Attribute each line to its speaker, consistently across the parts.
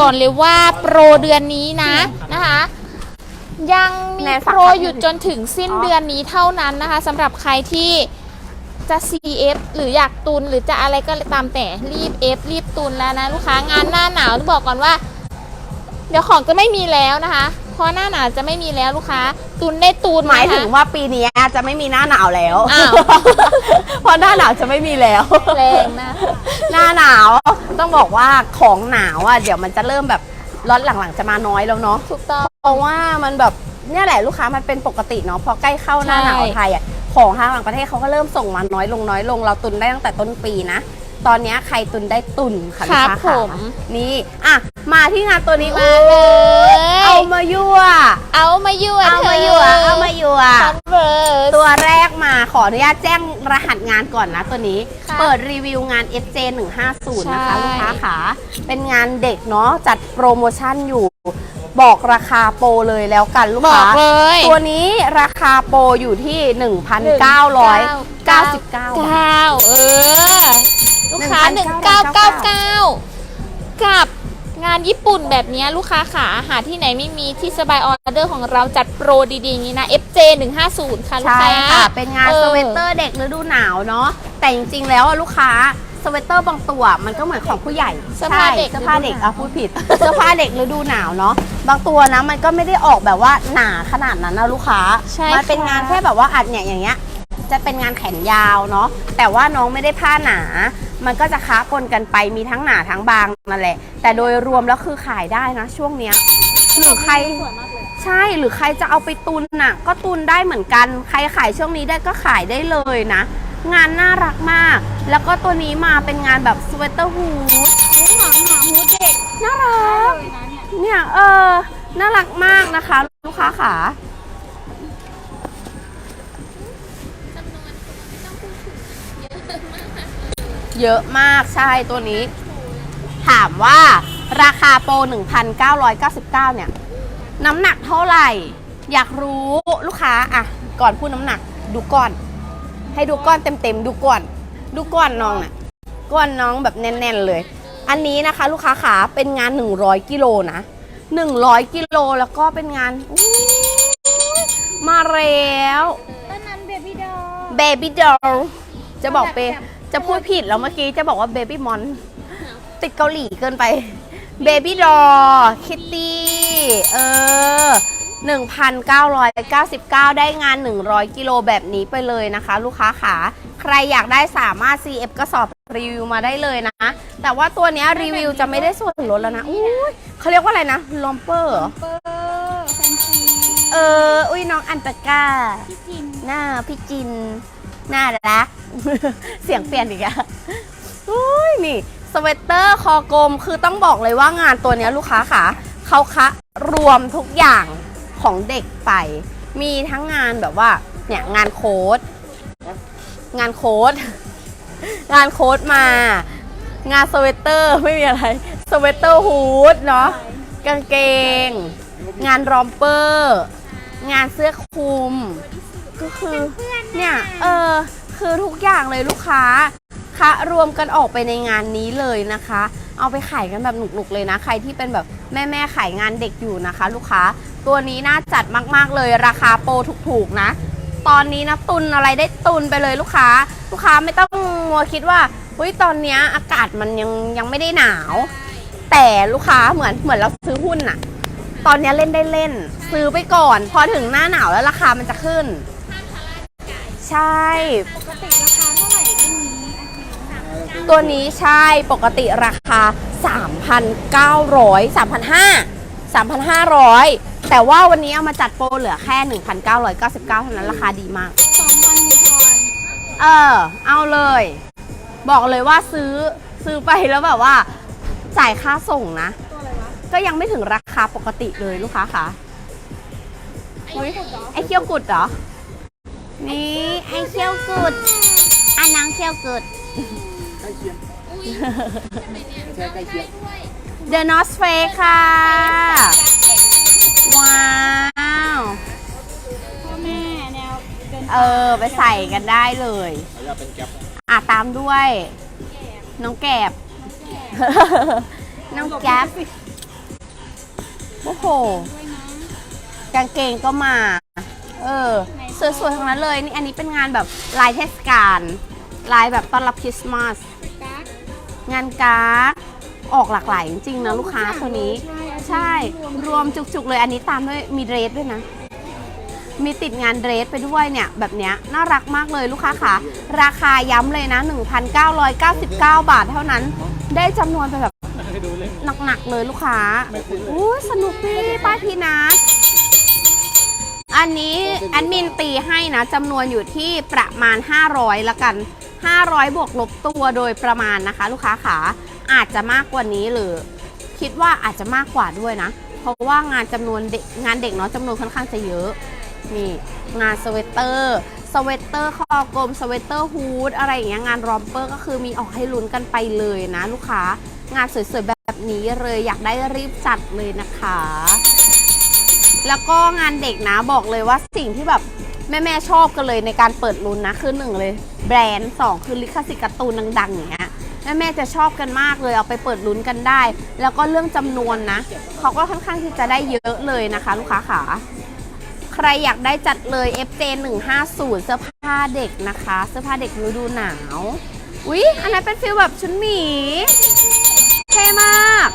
Speaker 1: ก่อนเลยว่าโปรเดือนนี้นะนะคะ ยังมี
Speaker 2: แนนฝาก
Speaker 1: โปร
Speaker 2: ครับ
Speaker 1: อยู่จนถึงสิ้น
Speaker 2: อ๋อ
Speaker 1: เดือนนี้เท่านั้นนะคะสำหรับใครที่จะ CF หรืออยากตุนหรือจะอะไรก็ตามแต่รีบ F รีบตุนแล้วนะลูกค้างานหน้าหนาวต้องบอกก่อนว่า เดี๋ยวของจะไม่มีแล้วนะคะเพ ราะหน้าหนาวจะไม่มีแล้วลูกค้า ตุนได้ตุน
Speaker 2: หมายถึง
Speaker 1: นะคะ
Speaker 2: ว่าปีนี้จะไม่มีหน้าหนาวแล้ว
Speaker 1: อ้าว
Speaker 2: เพราะหน้าหนาวจะไม่มีแล้ว
Speaker 1: แรงนะ
Speaker 2: หน้าหนาวต้องบอกว่าของหนาวอะเดี๋ยวมันจะเริ่มแบบล็อตหลังๆจะมาน้อยแล้วเนาะ
Speaker 1: ถูกต้อง
Speaker 2: เพราะว่ามันแบบเนี่ยแหละลูกค้ามันเป็นปกติเนาะพอใกล้เข้าหน้าหนาว
Speaker 1: ใช่
Speaker 2: ไทยอะของทางต่างประเทศเขาก็เริ่มส่งมาน้อยลงน้อยลงเราตุนได้ตั้งแต่ต้นปีนะ ตอนเนี้ยใครตุนได้ตุนค่ะ
Speaker 1: ค
Speaker 2: ลู
Speaker 1: รั
Speaker 2: ก
Speaker 1: บ
Speaker 2: ค้า
Speaker 1: ผ
Speaker 2: ค่ะ
Speaker 1: ม
Speaker 2: นี่อะมาที่งานตัวนี้
Speaker 1: มา
Speaker 2: อู้
Speaker 1: เลย
Speaker 2: เอามายั่ว
Speaker 1: เอามายั่ว
Speaker 2: เอา
Speaker 1: เธ
Speaker 2: มายั่วเอามายั่ว
Speaker 1: คอนเวิร์ส
Speaker 2: ตัวแรกมาขออนุญาตแจ้งรหัสงานก่อนนะตัวนี้
Speaker 1: ค่ะ
Speaker 2: เปิดรีวิวงาน FJ 150นะคะ
Speaker 1: ใช่
Speaker 2: ลูกค้าขาเป็นงานเด็กเนาะจัดโปรโมชั่นอยู่บอกราคาโปรเลยแล้วกันลูก
Speaker 1: บอก
Speaker 2: ค้า
Speaker 1: เลย
Speaker 2: ตัวนี้ราคาโปรอยู่ที่ 1,999
Speaker 1: เก้า
Speaker 2: บาท
Speaker 1: เก้าเออ ลูกค้า 1999 กับงานญี่ปุ่นแบบเนี้ยลูกค้าขาหาที่ไหนไม่มีที่สบายออเดอร์ของเราจัดโปรดีๆอย่างนี้นะ FJ 150ค่ะลูก
Speaker 2: ใช่
Speaker 1: ค้า
Speaker 2: ค่ะ เป็นงาน
Speaker 1: ออ
Speaker 2: สเวตเตอร์เด็กฤดูหนาวเนาะแต่จริงๆแล้วอะลูกค้าสเวตเตอร์บางตัวมันก็เหมือนของผู้ใหญ่
Speaker 1: เสื้อผ้า
Speaker 2: ใช่
Speaker 1: เด็ก
Speaker 2: เสื้อผ้าเด็ก
Speaker 1: ฤดูหนาว
Speaker 2: อะพูดผิดเสื้อผ้าเด็กฤดูหนาวเนาะบางตัวนะมันก็ไม่ได้ออกแบบว่าหนาขนาดนั้นนะลูกค้า
Speaker 1: ใช่
Speaker 2: มันเป็น
Speaker 1: ค่ะ
Speaker 2: งานแค่แบบว่าอัดเนี่ยอย่างเงี้ยจะเป็นงานแขนยาวเนาะแต่ว่าน้องไม่ได้ผ้าหนา มันก็จะค้าปนกันไปมีทั้งหนาทั้งบางนั่นแหละ แต่โดยรวมแล้วคือขายได้นะ ช่วงเนี้ยหรือใครใช่หรือใครจะเอาไปตุนน่ะ ก็ตุนได้เหมือนกัน ใครขายช่วงนี้ได้ก็ขายได้เลยนะ งานน่ารักมาก แล้วก็ตัวนี้มาเป็นงานแบบสเวตเตอร์ฮูด
Speaker 1: หมาหมาฮูดเด็ก
Speaker 2: น่ารักเนี่ยเออน่ารักมากนะคะ ลูกค้าขาเยอะมาก ใช่ตัวนี้ ถามว่าราคาโปร 1,999 เนี่ย น้ำหนักเท่าไหร่ อยากรู้ลูกค้าอะ ก่อนพูดน้ำหนัก ดูก้อน ให้ดูก้อนเต็มๆ ดูก้อน ดูก้อนน้องน่ะ ก้อนน้องแบบแน่นๆเลย อันนี้นะคะ ลูกค้าขาเป็นงาน 100 กิโลนะ 100 กิโลแล้วก็เป็นงานอุ๊ยมาแล้ว
Speaker 1: ต้นนั้นเบบี้ดอ
Speaker 2: เบบี้ดอลจะบอกเป จะพูดผิดแล้วเมื่อกี้จะบอกว่าเบบี้มอนติดเกาหลีเกินไปเบบี้ดอคิตตี้เออ 1,999 ได้งาน 100 กิโลแบบนี้ไปเลยนะคะ ลูกค้าขาใครอยากได้สามารถ CF กระสอบรีวิวมาได้เลยนะ แต่ว่าตัวเนี้ยรีวิวจะไม่ได้ส่วนลดแล้วนะอุ้ยเขาเรียกว่าอะไรนะลอมเปอร์
Speaker 1: เปอร์แฟนซี
Speaker 2: เออ อุ้ยน้องอันตะก้า
Speaker 1: พี่จิน
Speaker 2: หน้าพี่จิน น่ารัก เสียงเปลี่ยนอีกอะอุ้ยนี่สเวตเตอร์คอกลมคือต้องบอกเลยว่างานตัวนี้ลูกค้าค่ะเขาคะรวมทุกอย่างของเด็กไป มีทั้งงานแบบว่าเนี่ยงานโค้ดงานโค้ดงานโค้ดมา งานสเวตเตอร์ไม่มีอะไรสเวตเตอร์ฮูดเนาะกางเกง งานรอมเปอร์ งานเสื้อคลุม ก็คือเนี่ยเออคือทุกอย่างเลยลูกค้าคะรวมกันออกไปในงานนี้เลยนะคะ เอาไปขายกันแบบหนุกๆเลยนะ ใครที่เป็นแบบแม่แม่ๆขายงานเด็กอยู่นะคะ ลูกค้าตัวนี้น่าจัดมากๆเลยราคาโปรถูกๆนะ ตอนนี้นะตุนอะไรได้ตุนไปเลยลูกค้า ลูกค้าไม่ต้องมัวคิดว่าเฮ้ยตอนเนี้ยอากาศมันยังยังไม่ได้หนาว แต่ลูกค้าเหมือนเหมือนเราซื้อหุ้นน่ะตอนเนี้ยเล่นได้เล่น ซื้อไปก่อน พอถึงหน้าหนาวแล้วราคามันจะขึ้น ใช่
Speaker 1: ปกติราคาเท่าไหร่รุ่นนี้อาทิตย์
Speaker 2: ตัวนี้ใช่ปกติราคา 3,900 3,500 3,500 แต่ว่าวันนี้เอามาจัดโปรเหลือแค่ 1,999เท่านั้นราคาดีมาก
Speaker 1: สองพันมีทอน
Speaker 2: เออ เอาเลย บอกเลยว่าซื้อซื้อไปแล้วแบบว่า จ่ายค่าส่งนะ
Speaker 1: ตัวอะไรวะ
Speaker 2: ก็ยังไม่ถึงราคาปกติเลยลูกค้าค่ะ
Speaker 1: ไอ้กุดเหรอ
Speaker 2: ไอเคี้ยวกุดเหรอ นี่ไอเคี้ยวกุดอันนางเคี้ยวกุด
Speaker 3: ใกล้เคียง
Speaker 1: อุ้ยทำไมเนี่ย
Speaker 3: ใช่ใกล้เคียง
Speaker 1: ด้วย
Speaker 2: The North Face ค่ะ ว้าว
Speaker 1: พ่อแม่แนวเดิน
Speaker 2: เออ ไปใส่กันได้เลย
Speaker 3: เขาจะเป็นแก๊ป
Speaker 2: อะ ตามด้วย น้องแกบ น้องแก๊บโอ้โหกางเกงก็มา เออ สวยๆทั้งนั้นเลยนี่อันนี้เป็นงานแบบลายเทศกาลลายแบบต้อนรับคริสต์มาสงานการ์ดออกหลากหลายจริงๆนะลูกค้าตัวนี้ ใช่รวมจุกๆเลยอันนี้ตามด้วยมีเดรสด้วยนะ มีติดงานเดรสไปด้วยเนี่ย แบบเนี้ยน่ารักมากเลยลูกค้าค่ะ ราคาย้ำเลยนะ 1,999 บาทเท่านั้น ได้จำนวนไปแบบหนักๆเลยลูกค้าอู้สนุกดีป้ายพีนะ อันนี้แอดมินตีให้นะจำนวนอยู่ที่ประมาณ 500ละกัน 500 บวกลบตัวโดยประมาณนะคะ ลูกค้าขาอาจจะมากกว่านี้หรือ คิดว่าอาจจะมากกว่าด้วยนะ เพราะว่างานจำนวนเด็กงานเด็กเนาะจำนวนค่อนข้างจะเยอะนี่งานสเวตเตอร์สเวตเตอร์คอกลมสเวตเตอร์ฮูดอะไรอย่างเงี้ยงานรอมเปอร์ก็คือมีออกให้ลุ้นกันไปเลยนะลูกค้างานสวยๆแบบนี้เลยอยากได้รีบจัดเลยนะคะ แล้วก็งานเด็กนะบอกเลยว่าสิ่งที่แบบแม่ๆชอบกันเลยในการเปิดลุ้นนะคือหนึ่งเลย แบรนด์สองคือลิขสิทธิ์การ์ตูนดังๆอย่างเงี้ยแม่ๆจะชอบกันมากเลยเอาไปเปิดลุ้นกันได้ แล้วก็เรื่องจำนวนนะเขาก็ค่อนข้างที่จะได้เยอะเลยนะคะ ลูกค้าขาใครอยากได้จัดเลย FJ 150เสื้อผ้าเด็กนะคะ เสื้อผ้าเด็กฤดูหนาวอุ๊ยอันนั้นเป็นฟิลแบบชุดหมีเท่มาก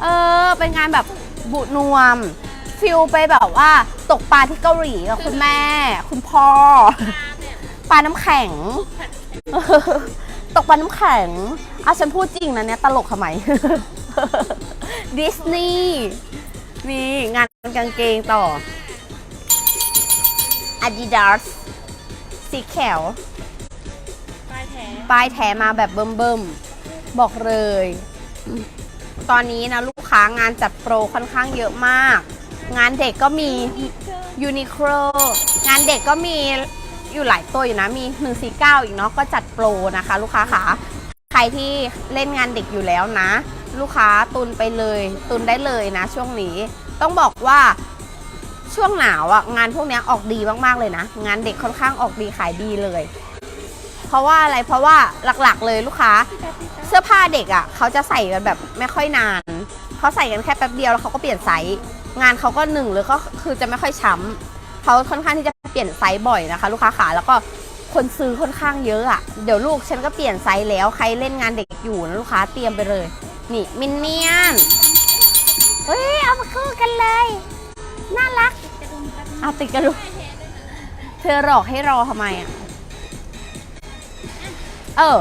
Speaker 2: เออ เป็นงานแบบ บุนวม ฟิลไปแบบว่า ตกปลาที่เกาหลีกับคุณแม่ คุณพ่อ ปลาน้ำแข็ง ตกปลาน้ำแข็งอะฉันพูดจริงนะเนี่ยตลกทำไมดิสนีย์นี่งานกางเกงต่อ Adidas สีเขียว
Speaker 1: ป้ายแท้
Speaker 2: ป้ายแท้มาแบบเบิ่มๆ บอกเลยอืม ตอนนี้นะลูกค้างานจัดโปรค่อนข้างเยอะมาก งานเด็กก็มียูนิโคลงานเด็กก็มีอยู่หลายตัวอยู่นะ มี 149 อีกเนาะก็จัดโปรนะคะ ลูกค้าขาใครที่เล่นงานเด็กอยู่แล้วนะ ลูกค้าตุนไปเลย ตุนได้เลยนะ ช่วงนี้ต้องบอกว่าช่วงหนาวอะงานพวกนี้ออกดีมากๆเลยนะ งานเด็กค่อนข้างออกดีขายดีเลย เพราะว่าอะไรเพราะว่าหลักๆเลยลูกค้า เสื้อผ้าเด็กอะ่ะเขาจะใส่กันแบบไม่ค่อยนาน เขาใส่กันแค่แป๊บเดียวแล้วเขาก็เปลี่ยนไซส์งานเขาก็หนึ่งหรือก็คือจะไม่ค่อยช้ำเขาค่อนข้างที่จะเปลี่ยนไซส์บ่อยนะคะ ลูกค้าขาแล้วก็คนซื้อค่อนข้างเยอะอะ่ะเดี๋ยวลูกฉันก็เปลี่ยนไซส์แล้วใครเล่นงานเด็กอยู่นะลูกค้าเตรียมไปเลย นี่มินเนี่ยนเฮ้ยเอามาคู่กันเลย น่ารักเอาติดกันลูกเธอหลอกให้รอทำไมอะเออ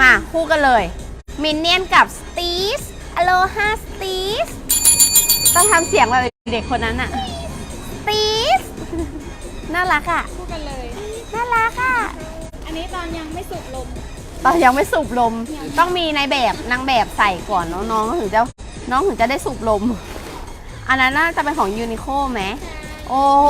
Speaker 2: มาคู่กันเลย มินเนี่ยนกับสตีสอโลฮาสตีสต้องทำเสียงแบบเด็กคนนั้นอะสตีสน่ารักอะ
Speaker 1: คู่กันเลย
Speaker 2: น่ารักอะ
Speaker 1: อันนี้ตอนยังไม่สุกลม
Speaker 2: ตอนยังไม่สูบลม ต้องมีในแบบนางแบบใส่ก่อนน้องๆถึงจะน้องถึงจะได้สูบลม อันนั้นน่าจะเป็นของยูนิโคไหม โอ้โห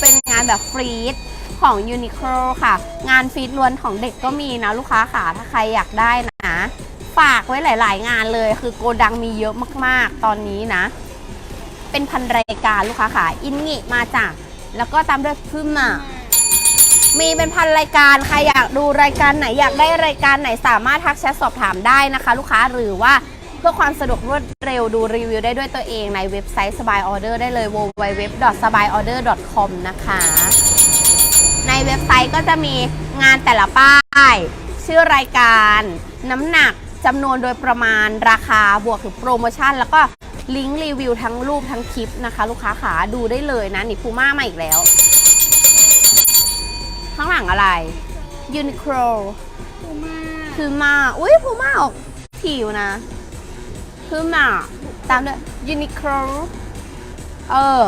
Speaker 2: เป็นงานแบบฟรีด ของยูนิโคค่ะ งานฟีดล้วนของเด็กก็มีนะลูกค้าค่ะถ้าใครอยากได้นะ ฝากไว้หลาย ๆ งานเลย คือโกดังมีเยอะมากๆ ตอนนี้นะ เป็นพันรายการลูกค้าค่ะ อินงิมาจาก แล้วก็ตามด้วยพึ่มมามีเป็นพันรายการใครอยากดูรายการไหนอยากได้รายการไหนสามารถทักแชทสอบถามได้นะคะ ลูกค้าหรือว่าเพื่อความสะดวกรวดเร็วดูรีวิวได้ด้วยตัวเองในเว็บไซต์สบายออเดอร์ได้เลย www.sabayorder.com นะคะ ในเว็บไซต์ก็จะมีงานแต่ละป้าย ชื่อรายการ น้ำหนักจำนวนโดยประมาณราคาบวกถึงโปรโมชั่น แล้วก็ลิงก์รีวิวทั้งรูปทั้งคลิปนะคะ ลูกค้าขาดูได้เลยนะ นี่พูม่ามาอีกแล้ว ข้างหลังอะไร Uniqlo
Speaker 1: คูมา
Speaker 2: คือมาอุ้ยพูม่าออกผิวนะคือมาตามด้วย Uniqlo เออ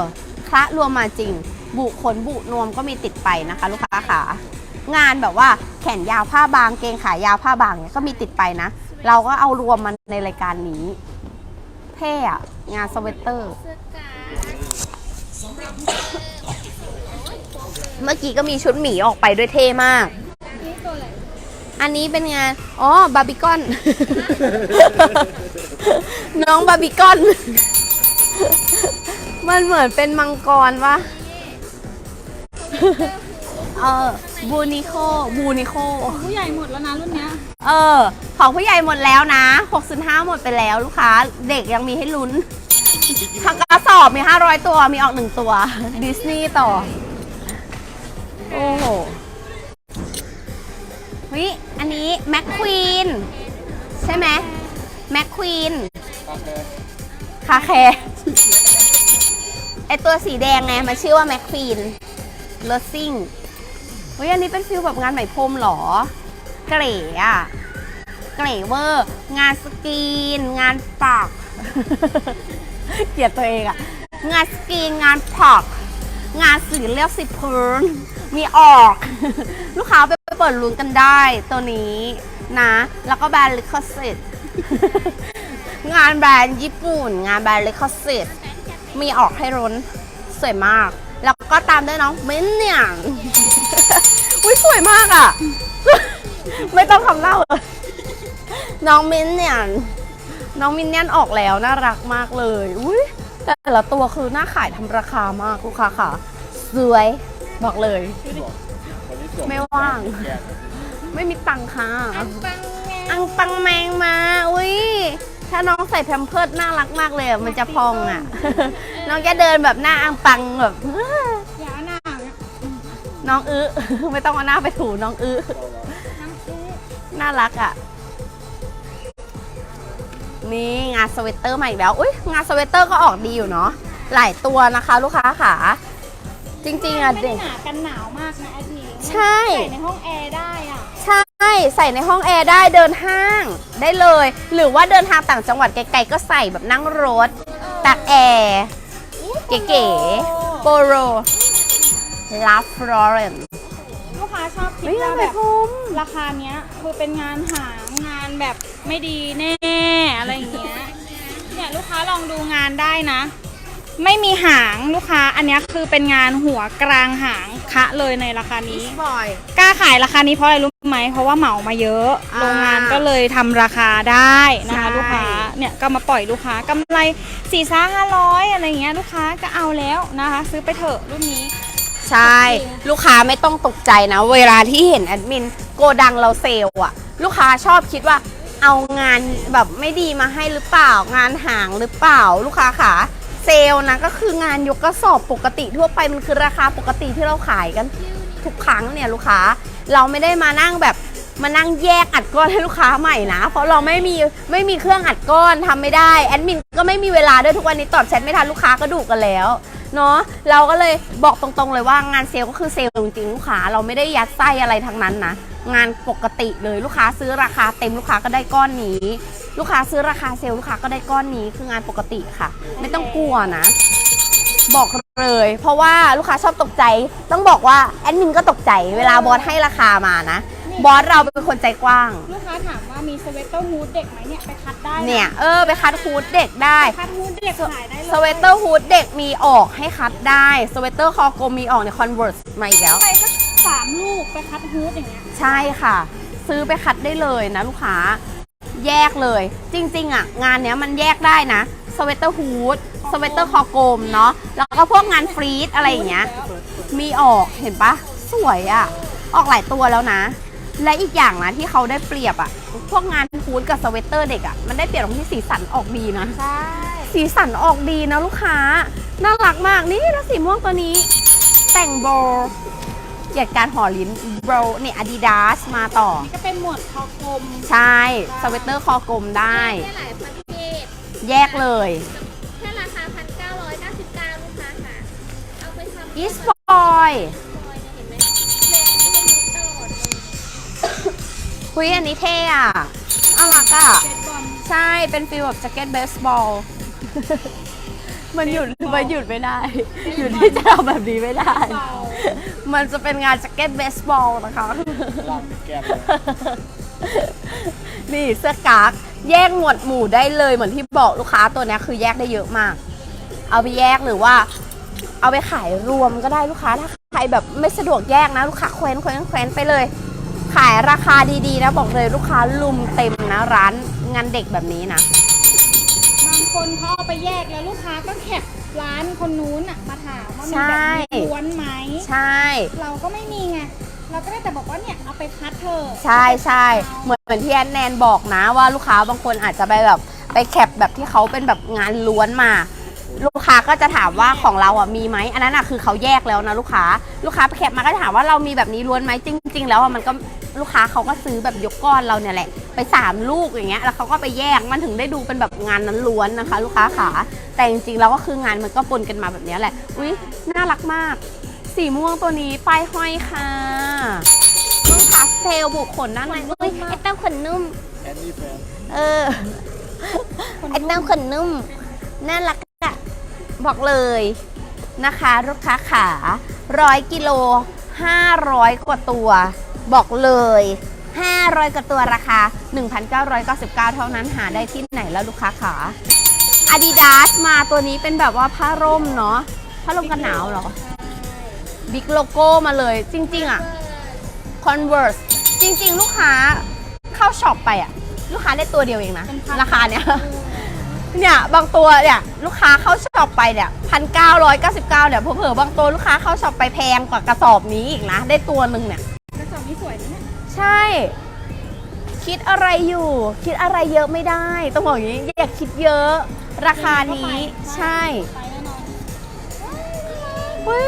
Speaker 2: คละรวมมาจริง บุขนบุนวมก็มีติดไปนะคะ ลูกค้าขางานแบบว่าแขนยาวผ้าบางเกงขายาวผ้าบางเนี่ยก็มีติดไปนะ เราก็เอารวมมันในรายการนี้เท่อะงานสเวตเตอร์
Speaker 1: เมื่
Speaker 2: อกี้ก็มีชุดหมีออกไปด้วยเท่มาก
Speaker 1: อั
Speaker 2: นนี้เป็นงาน อ๋อบาร์บีคอน น้องบาร์บีคอน มันเหมือนเป็นมังกรวะ เออบูนิโคบูนิโค
Speaker 1: ผู้ใหญ่หมดแล้วนะรุ่นเนี้ย
Speaker 2: เออ ของผู้ใหญ่หมดแล้วนะ605หมดไปแล้วลูกค้า เด็กยังมีให้ลุ้นทางกระสอบมี 500 ตัว มีออกหนึ่งตัว ดิสนีย์ต่อ โอ้โหวิอันนี้แม็กควีนใช่ไหมแม็กควีนคาแคร์ไอตัวสีแดงไง มันชื่อว่าแม็กควีน เลสซิ่งเฮ้ยอันนี้เป็นฟิลแบบงานไหมพรมเหรอ เก๋อะเก๋เวอร์ งานสกรีน งานปัก เกลียดตัวเองอะงานสกรีน งานปัก งานสีเรียกสิบพื้น มีออก ลูกค้าไปเปิดลุ้นกันได้ตัวนี้นะ แล้วก็แบรนด์ลิคสิตงานแบรนด์ญี่ปุ่น งานแบรนด์ลิคสิตมีออกให้รุนสวยมาก แล้วก็ตามด้วยน้องมินเนี่ยนอุ้ยสวยมากอะ ไม่ต้องคำเล่าเลยน้องมินเนี่ยนน้องมินเนี่ยนออกแล้วน่ารักมากเลยอุ้ยแต่ละตัวคือน่าขายทำราคามากลูกค้าค่ะ สวยบอกเลย ไม่ว่าง ไม่มีตังค่ะ อังปังแมงมา อุ้ย ถ้าน้องใส่แพมเพิร์ดน่ารักมากเลยอะมันจะพองอะ น้องจะเดินแบบหน้าอังปังแบบ
Speaker 1: อย่าหน้าเนี่ย
Speaker 2: น้องอื้อ ไม่ต้องเอาหน้าไปถูน้องอื้อ
Speaker 1: น้ำอื้อ
Speaker 2: น่ารักอะ นี่งานสเวตเตอร์ใหม่อีกแล้ว อุ้ยงานสเวตเตอร์ก็ออกดีอยู่เนาะ หลายตัวนะคะ ลูกค้าค่ะ จริงๆอะ
Speaker 1: ไม่
Speaker 2: เด็
Speaker 1: ได้
Speaker 2: ก
Speaker 1: หนากันหนาวมากนะแอดมิน
Speaker 2: ใช่
Speaker 1: ใส่ในห้องแอร์ได้อะ
Speaker 2: ใช่ ใส่ในห้องแอร์ได้เดินห้างได้เลย หรือว่าเดินทางต่างจังหวัดไกลๆก็ใส่แบบนั่งรถตากแอร์เก๋ๆโปโรลาฟลอเรน
Speaker 1: ลูกค้าชอบคิ
Speaker 2: ไม่
Speaker 1: ด
Speaker 2: ต้อ
Speaker 1: ว่าง
Speaker 2: ไป
Speaker 1: แบบ
Speaker 2: พม
Speaker 1: ราคาเนี้ยคือเป็นงานหางานแบบไม่ดีแน่อะไรอย่างเงี้ยเนี่ยลูกค้าลองดูงานได้นะ ไม่มีหางลูกค้า อันเนี้ยคือเป็นงานหัวกลางหางคะเลยในราคานี้
Speaker 2: บอย
Speaker 1: กล้าขายราคานี้เพราะอะไรรู้ไหม เพราะว่าเหมามาเยอะ
Speaker 2: อ่า
Speaker 1: โรงงานก็เลยทำราคาได้นะคะ
Speaker 2: ใช่
Speaker 1: ลูกค้าเนี่ยก็มาปล่อยลูกค้ากำไรสี่ซ่าห้าร้อยอะไรอย่างเงี้ยลูกค้าก็เอาแล้วนะคะ ซื้อไปเถอะรุ่นนี้
Speaker 2: ใช่ ลูกค้าไม่ต้องตกใจนะ เวลาที่เห็นแอดมินโกดังเราเซลล์อะลูกค้าชอบคิดว่าเอางานแบบไม่ดีมาให้หรือเปล่างานห่างหรือเปล่าลูกค้าขา เซลนะก็คืองานยกกระสอบปกติทั่วไปมันคือราคาปกติที่เราขายกันทุกครั้งเนี่ยลูกค้าเราไม่ได้มานั่งแบบมานั่งแยกอัดก้อนให้ลูกค้าใหม่นะ เพราะเราไม่มีไม่มีเครื่องอัดก้อนทำไม่ได้แอดมินก็ไม่มีเวลาด้วยทุกวันนี้ตอบแชทไม่ทันลูกค้าก็ดุกันแล้วเนาะเราก็เลยบอกตรงๆเลยว่างานเซลก็คือเซลจริงๆลูกค้าเราไม่ได้ยัดไส้อะไรทั้งนั้นนะ งานปกติเลยลูกค้าซื้อราคาเต็มลูกค้าก็ได้ก้อนนี้ ลูกค้าซื้อราคาเซลล์ลูกค้าก็ได้ก้อนนี้คืองานปกติค่ะ ไม่ต้องกลัวนะ บอกเลย เพราะว่าลูกค้าชอบตกใจ ต้องบอกว่าแอดมินก็ตกใจเวลาบอสให้ราคามานะ บอสเราเป็นคนใจกว้าง
Speaker 1: ลูกค้าถามว่ามีสเวตเตอร์ฮูดเด็กไหมเนี่ยไปคัดได้ะ
Speaker 2: เนี่ยเออไปคัดฮูดเด็กได้
Speaker 1: คัดฮูดเด็กขายได้เลย
Speaker 2: สเวตเตอร์ฮูดเด็กมีออกให้คัดได้ สเวตเตอร์คอกลมมีออกในคอนเวิร์สมาอีกแล้ว
Speaker 1: ไปสัก สามลูกไปคัดฮูดอย่างเงี้ย
Speaker 2: ใช่ค่ะ ซื้อไปคัดได้เลยนะลูกค้า แยกเลย จริง ๆ อะ งานเนี้ยมันแยกได้นะสเวตเตอร์ฮูดสเวตเตอร์คอกลมเนาะแล้วก็พวกงานฟรีดอะไรอย่างเงี้ย มีออกเห็นปะสวยอะ่ะ ออกหลายตัวแล้วนะ และอีกอย่างนะที่เขาได้เปรียบอะ่ะ พวกงานฮูดกับสเวตเตอร์เด็กอะ่ะมันได้เปรียบตรงที่สีสันออกดีนะ
Speaker 1: ใช่
Speaker 2: สีสันออกดีนะลูกค้า น่ารักมากนี่นะสีม่วงตัวนี้ แต่งโบว์ เกียรติการห่อลิ้นโบว์นี่อาดิดาสมาต่อ
Speaker 1: นี่ก็เป็นหมวดคอกลม
Speaker 2: ใช่สเวตเตอร์คอกลมได้
Speaker 3: ได้หลายประเภท
Speaker 2: แยกเลย
Speaker 3: แค่ราคา 1,999ลูกค้าค่ะ เอาไปทำ
Speaker 2: อีสปอย
Speaker 3: ซอยเนี่ยเห็นไหมแรงไม่ได้ลดตลอดเลย
Speaker 2: คุยอันนี้เท่อะน่ารักอะ
Speaker 1: เจ็ดบอล
Speaker 2: ใช่เป็นฟีลแบบแจ็คเก็ตเบสบอล มันหยุดมันหยุดไม่ได้ หยุดที่จะทำแบบนี้ไม่ได้
Speaker 1: เบา
Speaker 2: มันจะเป็นงานแจ็คเก็ตเบสบอลนะคะนี่เสื้อกากแยกหมวดหมู่ได้เลยเหมือนที่บอกลูกค้าตัวเนี้ยคือแยกได้เยอะมาก เอาไปแยกหรือว่า เอาไปขายรวมก็ได้ลูกค้าถ้าใครแบบไม่สะดวกแยกนะ ลูกค้าเคว้นเคว้นเคว้นไปเลย ขายราคาดีๆนะบอกเลยลูกค้าลุมเต็มนะร้านงานเด็กแบบนี้นะ
Speaker 1: บาง คนเขาเอาไปแยกแล้วลูกค้าก็แคปร้านคนนู้นอะมาถามว่ามี
Speaker 2: ใช่
Speaker 1: แบบนี้ล้วนไหม
Speaker 2: ใช่
Speaker 1: เราก็ไม่มีไงเเขา
Speaker 3: ก็ได้แต่บอกว่าเนี่ยเอาไปคัดเถอะ
Speaker 2: ใช่ใช่เหมือนเหมือนที่แอนแนนบอกนะว่าลูกค้าบางคนอาจจะไปแบบไปแคปแบบที่เขาเป็นแบบงานล้วนมา ลูกค้าก็จะถามว่าของเราอะมีไหมอันนั้นอะคือเขาแยกแล้วนะลูกค้า ลูกค้าไปแคปมาก็จะถามว่าเรามีแบบนี้ล้วนไหมจริง ๆ แล้วอะมันก็ลูกค้าเขาก็ซื้อแบบยกก้อนเราเนี่ยแหละ ไปสามลูกอย่างเงี้ยแล้วเขาก็ไปแยกมันถึงได้ดูเป็นแบบงานนั้นล้วนนะคะ ลูกค้าขาแต่จริงๆแล้วก็คืองานมันก็ปนกันมาแบบเนี้ยแหละอุ้ยน่ารักมาก สีม่วงตัวนี้ป้ายห้อยค่ะต้องพาสเทลบุกขนด้านในอุ้ยไอ้เต้าขนนุ่มเออไอ้เต้าขนนุ่มน่ารักอะ บอกเลยนะคะลูกค้าขาร้อยกิโลห้าร้อยกว่าตัว บอกเลย500กว่าตัวราคา 1,999 เท่านั้นหาได้ที่ไหนแล้วลูกค้าขา Adidas มาตัวนี้เป็นแบบว่าผ้าร่มเนาะผ้าร่มกันหนาวเหรอ บิ๊กโลโก้มาเลยจริง ๆอะ Converse จริง ๆ ลูกค้าเข้าช็อปไปอะลูกค้าได้ตัวเดียวเองนะ ราคาเนี้ย เนี่ยบางตัวเนี่ยลูกค้าเข้าช็อปไปเนี่ยพันเก้าร้อยเก้าสิบเก้าเนี่ยเผลอๆบางตัวลูกค้าเข้าช็อปไปแพงกว่ากระสอบนี้อีกนะ ได้ตัวหนึ่งเนี่ย
Speaker 3: กระสอบนี้สวยนะเนี่ย
Speaker 2: ใช่ คิดอะไรอยู่ คิดอะไรเยอะไม่ได้ ต้องบอกอย่างนี้อย่าคิดเยอะ ราคานี้ใช่
Speaker 3: ไปแน่นอน
Speaker 2: เฮ้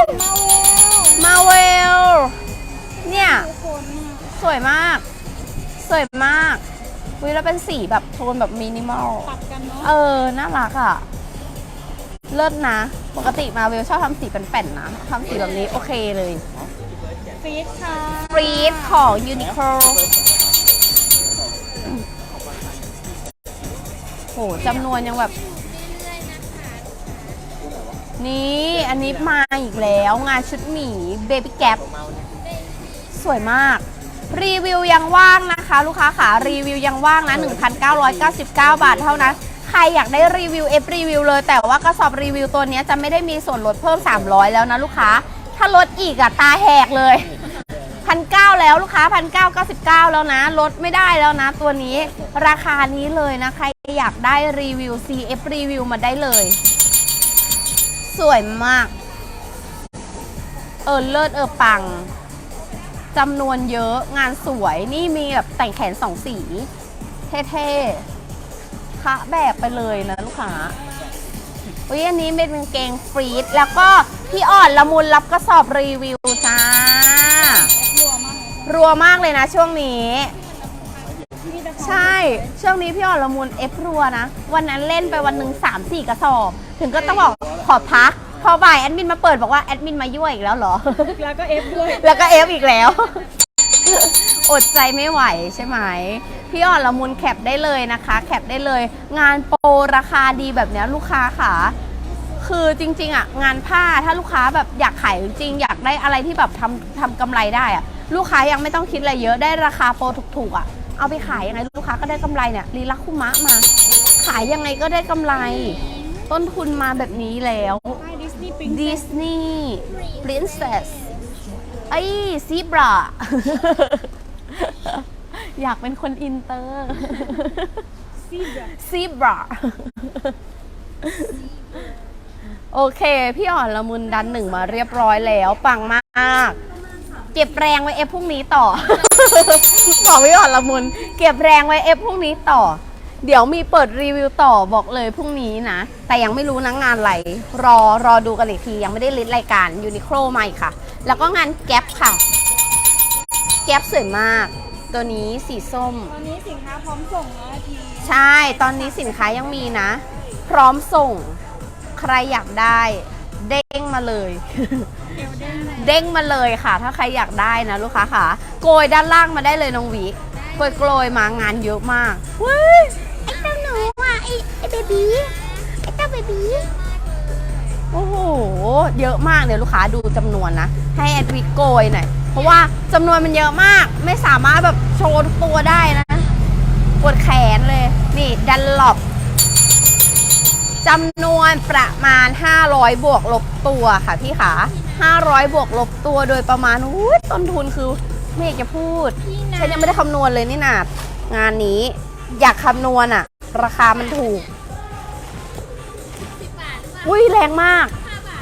Speaker 2: ย
Speaker 3: มาเวล
Speaker 2: มาเวลเนี่ย
Speaker 3: ทุกคนเนี่ย
Speaker 2: สวยมาก สวยมาก วิแล้วเป็นสีแบบโทนแบบมินิมอล
Speaker 3: ตัดกันเนาะ
Speaker 2: เออ น่ารักอะ เลิศนะ ปกติมาเวลชอบทำสีเป็นแป่นๆนะทำสีแบบนี้โอเคเลย
Speaker 3: ฟีดค่ะ
Speaker 2: ฟรีดของยูนิโคลโหจำนวนยังแบบ นี่อันนี้มาอีกแล้ว งานชุดหมีเบบี้แก p สวยมาก รีวิวยังว่างนะคะ ลูกค้าขารีวิวยังว่างนะ 1,999 บาทเท่านั้น ใครอยากได้รีวิวเอฟรีวิวเลย แต่ว่ากระสอบรีวิวตัวนี้จะไม่ได้มีส่วนลดเพิ่ม 300 แล้วนะลูกค้า ถ้าลดอีกอะตาแหกเลยพันเก้าแล้วลูกค้าพันเก้าเก้าสิบเก้าแล้วนะลดไม่ได้แล้วนะ ตัวนี้ราคานี้เลยนะ ใครอยากได้รีวิว CF รีวิวมาได้เลย สวยมาก เออเลิศเออปัง จำนวนเยอะงานสวยนี่มีแบบแต่งแขนสองสี เท่ๆคะแบบไปเลยนะลูกค้าอุ้ยอันนี้เป็นกางเกงฟรีดแล้วก็พี่อ่อนละมุนรับกระสอบรีวิวจ้า
Speaker 3: รัวมากเลย
Speaker 2: นะช่วงนี้ ใช่ ช่วงนี้พี่อ่อนละมุนเอฟรัวนะ วันนั้นเล่นไปวันหนึ่ง3 4กระสอบ ถึงก็ต้องบอกขอพัก พอบ่ายแอดมินมาเปิดบอกว่าแอดมินมายั่วอีกแล้วเหรอ
Speaker 3: แล้วก็เอฟด้วย
Speaker 2: แล้วก็เอฟอีกแล้ว อดใจไม่ไหวใช่ไหม พี่อ่อนละมุนแคปได้เลยนะคะ แคปได้เลย งานโปรราคาดีแบบเนี้ยลูกค้าค่ะ คือจริง ๆอะงานผ้าถ้าลูกค้าแบบอยากขายจริงๆอยากได้อะไรที่แบบทำทำกำไรได้อะลูกค้ายังไม่ต้องคิดอะไรเยอะได้ราคาโปรถูกๆอะเอาไปขายยังไงลูกค้าก็ได้กำไรเนี่ยรีลักคุมะมา ขายยังไงก็ได้กำไร ต้นทุนมาแบบนี้แล้ว
Speaker 3: ใช่ ดิสนีย์ปิง
Speaker 2: ดิสนีย์ปรินเซสไอ้ซีบราอยากเป็นคนอินเตอร์
Speaker 3: ซีดอะ
Speaker 2: ซีบราโอเค พี่อ่อนละมุนดันหนึ่งมาเรียบร้อยแล้วปังมาก เก็บแรงไว้เอฟพรุ่งนี้ต่อบอกพี่อ่อนละมุน เก็บแรงไว้เอฟพรุ่งนี้ต่อ เดี๋ยวมีเปิดรีวิวต่อบอกเลยพรุ่งนี้นะ แต่ยังไม่รู้นะงานอะไร รอรอดูกันอีกทียังไม่ได้ลิสต์รายการยูนิโคลมาอีกค่ะ แล้วก็งานแก๊ปค่ะ แก๊ปสวยมาก ตัวนี้สีส้ม
Speaker 3: ตอนนี้สินค้าพร้อมส่งแล้วที
Speaker 2: ใช่ ตอนนี้สินค้ายังมีนะ พร้อมส่ง ใครอยากได้ เด้งมาเลย
Speaker 3: เอวเด้งเลย
Speaker 2: เด้งมาเลยค่ะ ถ้าใครอยากได้นะลูกค้าค่ะ โกยด้านล่างมาได้เลยน้องวิโกยโกยมางานเยอะมากเว้ย ไอ้เจ้าหนูอะไอ้ไอ้เบบีไอ้เจ้าเบบีโอ้โห เยอะมากเดี๋ยวลูกค้าดูจำนวนนะ ให้แอดวิโกยหน่อย เพราะว่าจำนวนมันเยอะมาก ไม่สามารถแบบโชว์ทุกตัวได้นะ ปวดแขนเลย นี่ดันหลบจำนวนประมาณ 500 บวกลบตัวค่ะพี่ขา500 บวกลบตัวโดยประมาณอุ๊ยต้นทุนคือไม่อยากจะพูดฉันยังไม่ได้คำนวณเลยนี่นางานนี้อยากคำนวณอะ ราคามันถูก อุ้ยแรงมาก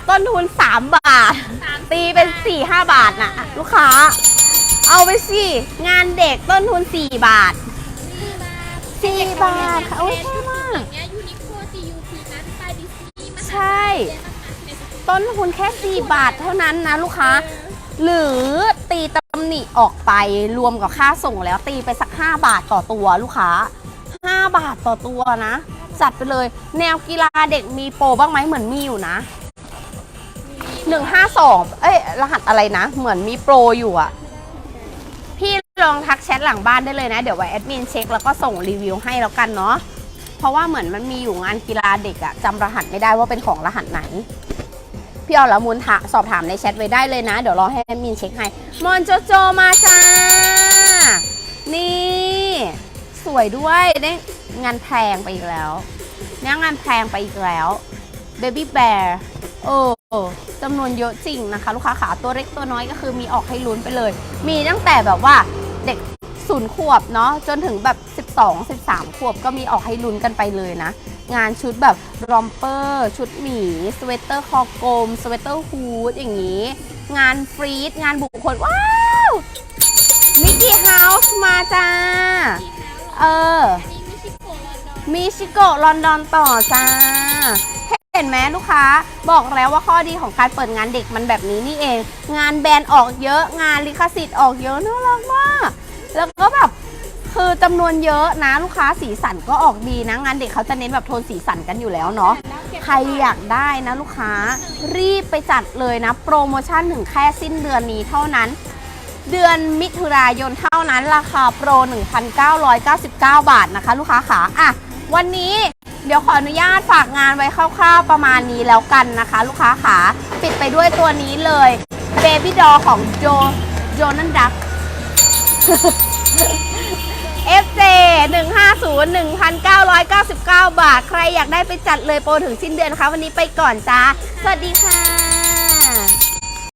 Speaker 2: ต้นทุน 3 บาท ตีเป็น 4-5 บาทนะลูกค้า เอาไปสิ งานเด็กต้นทุน 4 บาท
Speaker 3: สี่บาท
Speaker 2: 4บาทค่ะโอ้ย
Speaker 3: เน
Speaker 2: เท่มากใช่
Speaker 3: ต้
Speaker 2: นทุนแค่ 4 บาทเท่านั้นนะลูกค้า หรือตีตำหนิออกไปรวมกับค่าส่งแล้วตีไปสัก 5 บาทต่อตัวลูกค้า 5 บาทต่อตัวนะ จัดไปเลย แนวกีฬาเด็กมีโปรบ้างไหมเหมือนมีอยู่นะ 152 เอ้ย รหัสอะไรนะ เหมือนมีโปรอยู่อะพี่ลองทักแชทหลังบ้านได้เลยนะ เดี๋ยวไว้แอดมินเช็คแล้วก็ส่งรีวิวให้แล้วกันเนาะเพราะว่าเหมือนมันมีอยู่งานกีฬาเด็กอะจำรหัสไม่ได้ว่าเป็นของรหัสไหนพี่ออละมุนถาสอบถามในแชทไว้ได้เลยนะ เดี๋ยวรอให้แอดมินเช็คให้ มอนโจโจมาจ้า นี่ สวยด้วยได้งานแพงไปอีกแล้วเนี่ยงานแพงไปอีกแล้ว Baby Bear เออจำนวนเยอะจริงนะคะ ลูกค้าขาตัวเล็กตัวน้อยก็คือมีออกให้ลุ้นไปเลย มีตั้งแต่แบบว่าเด็กศูนย์ขวบเนาะจนถึงแบบ 12 13 ขวบก็มีออกให้ลุ้นกันไปเลยนะ งานชุดแบบรอมเปอร์ ชุดหมี สเวตเตอร์คอกลม สเวตเตอร์ฮูดอย่างนี้ งานฟรีดงานบุคคล ว้าวมิกกี้เฮาส์มาจ้า เออ
Speaker 3: มิชิโกะ
Speaker 2: ลอนดอนต่อจ้า เห็นไหมลูกค้า บอกแล้วว่าข้อดีของการเปิดงานเด็กมันแบบนี้นี่เอง งานแบรนด์ออกเยอะ งานลิขสิทธิ์ออกเยอะน่ารักมาก แล้วก็แบบคือจำนวนเยอะนะลูกค้าสีสันก็ออกดีนะ งานเด็กเขาจะเน้นแบบโทนสีสันกันอยู่แล้วเนาะใครอยากได้นะลูกค้ารีบไปจัดเลยนะ โปรโมชั่นถึงแค่สิ้นเดือนนี้เท่านั้น เดือนมิถุนายนเท่านั้นราคาโปร 1,999 บาทนะคะลูกค้าขาอะวันนี้เดี๋ยวขออนุญาตฝากงานไว้คร่าวๆประมาณนี้แล้วกันนะคะ ลูกค้าขาปิดไปด้วยตัวนี้เลย Baby Doll ของโจโจนันดัก FJ 150 1,999 บาท ใครอยากได้ไปจัดเลยโปรถึงสิ้นเดือนคะวันนี้ไปก่อนจ้า สวัสดีค่ะ